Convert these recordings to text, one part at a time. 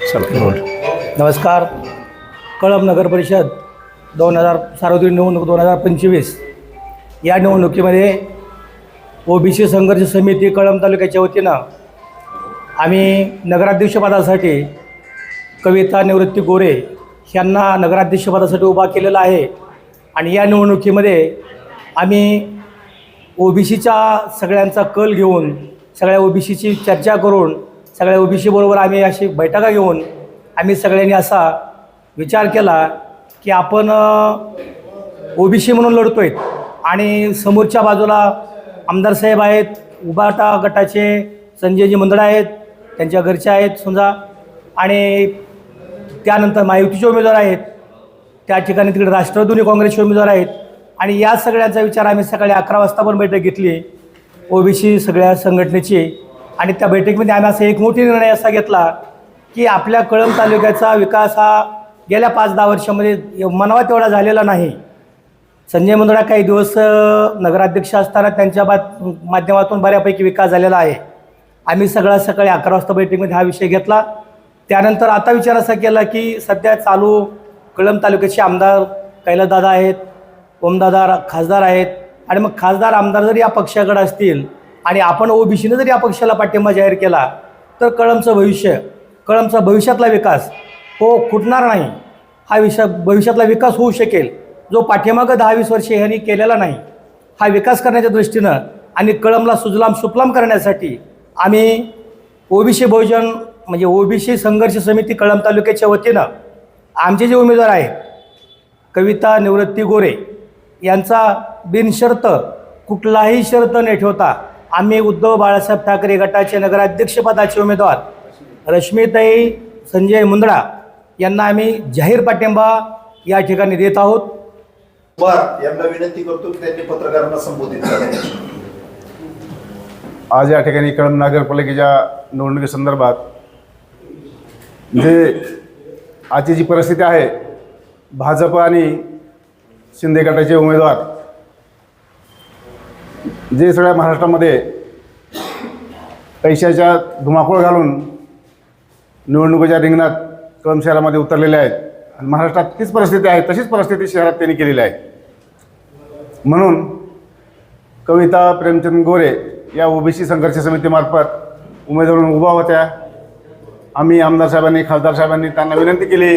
नमस्कार. कळंब नगर परिषद दोन हजार सार्वत्रिक निवडणूक दोन हजार पंचवीस. या निवडणुकीमध्ये ओबीसी संघर्ष समिती कळंब तालुक्याच्या वतीनं आम्ही नगराध्यक्षपदासाठी कविता निवृत्ती गोरे यांना नगराध्यक्षपदासाठी उभा केलेला आहे. आणि या निवडणुकीमध्ये आम्ही ओबीसीच्या सगळ्यांचा कल घेऊन सगळ्या ओबीसीची चर्चा करून सगळ्या ओबीसीबरोबर आम्ही अशी बैठका घेऊन आम्ही सगळ्यांनी असा विचार केला की आपण ओबीसी म्हणून लढतो आहेत आणि समोरच्या बाजूला आमदार साहेब आहेत उबाटा गटाचे संजयजी मंदडा आहेत त्यांच्या घरचे आहेत समजा. आणि त्यानंतर महायुतीचे उमेदवार आहेत त्या ठिकाणी तिकडे राष्ट्रवादी काँग्रेसचे उमेदवार आहेत. आणि या सगळ्यांचा विचार आम्ही सकाळी अकरा वाजता पण बैठक घेतली. ओबीसी सगळ्या संघटनेची. आणि त्या बैठकीमध्ये आम्ही असा एक मोठी निर्णय असा घेतला की आपल्या कळंब तालुक्याचा विकास हा गेल्या पाच दहा वर्षामध्ये मनावा तेवढा झालेला नाही. संजय मुंदडा काही दिवस नगराध्यक्ष असताना त्यांच्या बा माध्यमातून बऱ्यापैकी विकास झालेला आहे. आम्ही सगळा सकाळी अकरा वाजता बैठकीमध्ये हा विषय घेतला. त्यानंतर आता विचार असा केला की सध्या चालू कळंब तालुक्याचे आमदार कैलासदादा आहेत ओमदादा खासदार आहेत. आणि मग खासदार आमदार जर या पक्षाकडे असतील आणि आपण ओबीसीनं जरी या पक्षाला पाठिंबा जाहीर केला तर कळमचं भविष्य कळमचा भविष्यातला विकास हो खुटणार नाही. हा विषय भविष्यातला विकास होऊ शकेल. जो पाठीमागं दहा वीस वर्षे ह्यांनी केलेला नाही हा विकास करण्याच्या दृष्टीनं आणि कळमला सुजलाम सुफलाम करण्यासाठी आम्ही ओबीसी बहुजन म्हणजे ओबीसी संघर्ष समिती कळम तालुक्याच्या वतीनं आमचे जे उमेदवार आहेत कविता निवृत्ती गोरे यांचा बिनशर्त कुठलाही शर्त न ठेवता आम्ही उद्धव बाळासाहेब ठाकरे गटाचे नगराध्यक्षपदाचे उमेदवार. रश्मीताई संजय मुंदडा यांना आम्ही जाहीर पाठिंबा या ठिकाणी देत आहोत. बर यांना विनंती करतो की त्यांनी पत्रकारांना संबोधित करावे. आज या ठिकाणी कळंब नगरपालिकेच्या निवडणुकीसंदर्भात जे आजची जी परिस्थिती आहे भाजप आणि शिंदे गटाचे उमेदवार जे सगळ्या महाराष्ट्रामध्ये पैशाच्या धुमाकूळ घालून निवडणुकीच्या रिंगणात कळम शहरामध्ये उतरलेले आहेत आणि महाराष्ट्रात तीच परिस्थिती आहे तशीच परिस्थिती शहरात त्यांनी केलेली आहे. म्हणून कविता प्रेमचंद गोरे या ओबीसी संघर्ष समितीमार्फत उमेदवार उभा होत्या. आम्ही आमदार साहेबांनी खासदार साहेबांनी त्यांना विनंती केली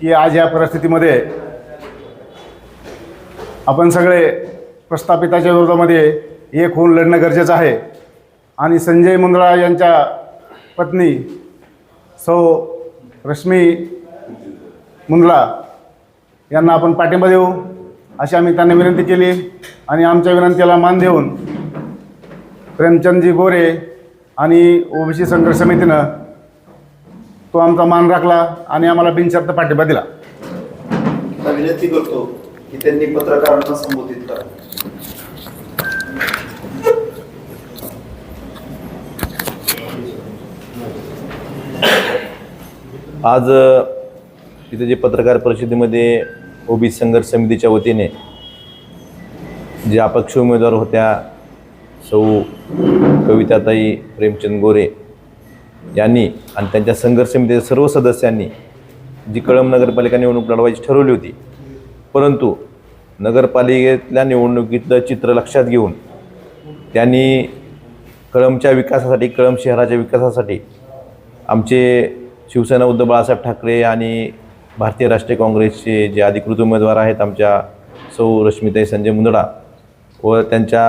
की आज या परिस्थितीमध्ये आपण सगळे प्रस्थापिताच्या विरोधामध्ये एक होऊन लढणं गरजेचं आहे. आणि संजय मुंद्रा यांच्या पत्नी सौ रश्मी मुंद्रा यांना आपण पाठिंबा देऊ अशी आम्ही त्यांना विनंती केली. आणि आमच्या विनंतीला मान देऊन प्रेमचंदजी गोरे आणि ओबीसी संघर्ष समितीनं तो आमचा मान राखला आणि आम्हाला बिनशर्त पाठिंबा दिला. विनंती करतो की त्यांनी पत्रकारांना संबोधित करावे आज तिथे जे पत्रकार परिषदेमध्ये ओबीसी संघर्ष समितीच्या वतीने जे अपक्ष उमेदवार होत्या सौ कविताताई प्रेमचंद गोरे यांनी आणि त्यांच्या संघर्ष समितीच्या सर्व सदस्यांनी जी कळंब नगरपालिका निवडणूक लढवायची ठरवली होती परंतु नगरपालिकेतल्या निवडणुकीतलं चित्र लक्षात घेऊन त्यांनी कळमच्या विकासासाठी कळम शहराच्या विकासासाठी आमचे शिवसेना उद्धव बाळासाहेब ठाकरे आणि भारतीय राष्ट्रीय काँग्रेसचे जे अधिकृत उमेदवार आहेत आमच्या सौ रश्मिताई संजय मुंदडा व त्यांच्या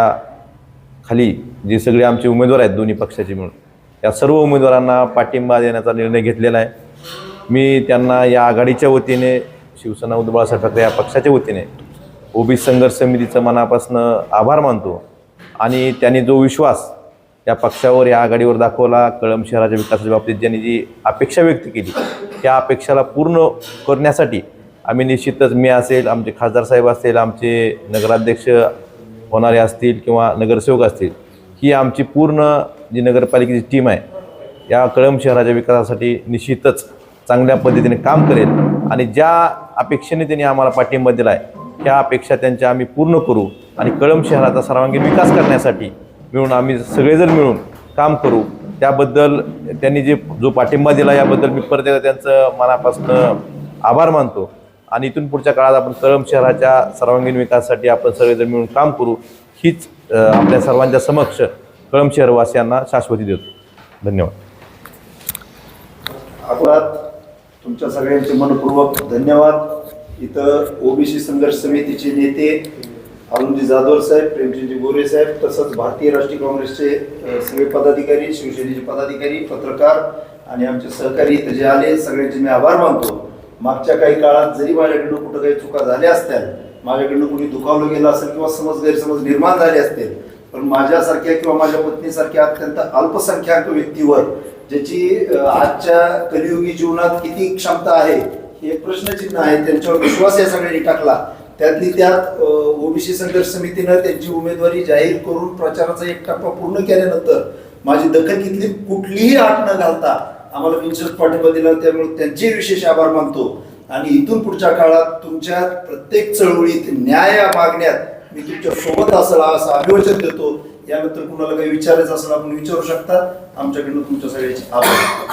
खाली जे सगळे आमचे उमेदवार आहेत दोन्ही पक्षाचे मिळून या सर्व उमेदवारांना पाठिंबा देण्याचा निर्णय घेतलेला आहे. मी त्यांना या आघाडीच्या वतीने शिवसेना उद्धव बाळासाहेब ठाकरे या पक्षाच्या वतीने ओबीसी संघर्ष समितीचं मनापासून आभार मानतो आणि त्यांनी जो विश्वास या पक्षावर या आघाडीवर दाखवला कळंब शहराच्या विकासाच्या बाबतीत ज्यांनी जी अपेक्षा व्यक्त केली त्या अपेक्षाला पूर्ण करण्यासाठी आम्ही निश्चितच मी असेल आमचे खासदार साहेब असतील आमचे नगराध्यक्ष होणारे असतील किंवा नगरसेवक असतील ही आमची पूर्ण जी नगरपालिकेची टीम आहे या कळंब शहराच्या विकासासाठी निश्चितच चांगल्या पद्धतीने काम करेल आणि ज्या अपेक्षेने त्यांनी आम्हाला पाठिंबा दिला आहे त्या अपेक्षा त्यांच्या आम्ही पूर्ण करू आणि कळंब शहराचा सर्वांगीण विकास करण्यासाठी मिळून आम्ही सगळेजण मिळून काम करू. त्याबद्दल त्यांनी जे जो पाठिंबा दिला याबद्दल मी परत एकदा त्यांचं मनापासून आभार मानतो. आणि इथून पुढच्या काळात आपण कळम शहराच्या सर्वांगीण विकासासाठी आपण सगळेजण मिळून काम करू हीच आपल्या सर्वांच्या समक्ष कळम शहरवासियांना शाश्वती देतो. धन्यवाद. आभारात तुमच्या सगळ्यांचे मनपूर्वक धन्यवाद. इथं ओबीसी संघर्ष समितीचे नेते अरुणजी जाधव साहेब प्रेमचंदजी गोरे साहेब तसंच भारतीय राष्ट्रीय काँग्रेसचे सगळे पदाधिकारी शिवसेनेचे पदाधिकारी पत्रकार आणि आमचे सहकारी इथं जे आले सगळ्यांचे मी आभार मानतो. मागच्या काही काळात जरी माझ्याकडनं कुठं काही चुका झाल्या असत्या माझ्याकडनं कुणी दुखावलं गेलं असेल किंवा समज गैरसमज निर्माण झाले असतील पण माझ्यासारख्या किंवा माझ्या पत्नीसारख्या अत्यंत अल्पसंख्याक व्यक्तीवर ज्याची आजच्या कलियुगी जीवनात किती क्षमता आहे हे प्रश्नचिन्ह आहे त्यांच्यावर विश्वास या सगळ्यांनी टाकला. त्यातली त्यात ओबीसी संघर्ष समितीनं त्यांची उमेदवारी जाहीर करून प्रचाराचा एक टप्पा पूर्ण केल्यानंतर माझी दखल घेतली. कुठलीही आठ न घालता आम्हाला बिनशर्त पाठिंबा दिला त्यामुळे त्यांचे विशेष आभार मानतो. आणि इथून पुढच्या काळात तुमच्या प्रत्येक चळवळीत न्याय मागण्यात मी तुमच्यासोबत असेल असं अभिवचन देतो. याबद्दल कुणाला काही विचारायचं असेल आपण विचारू शकता. आमच्याकडनं तुमच्या सगळ्याचे आभार.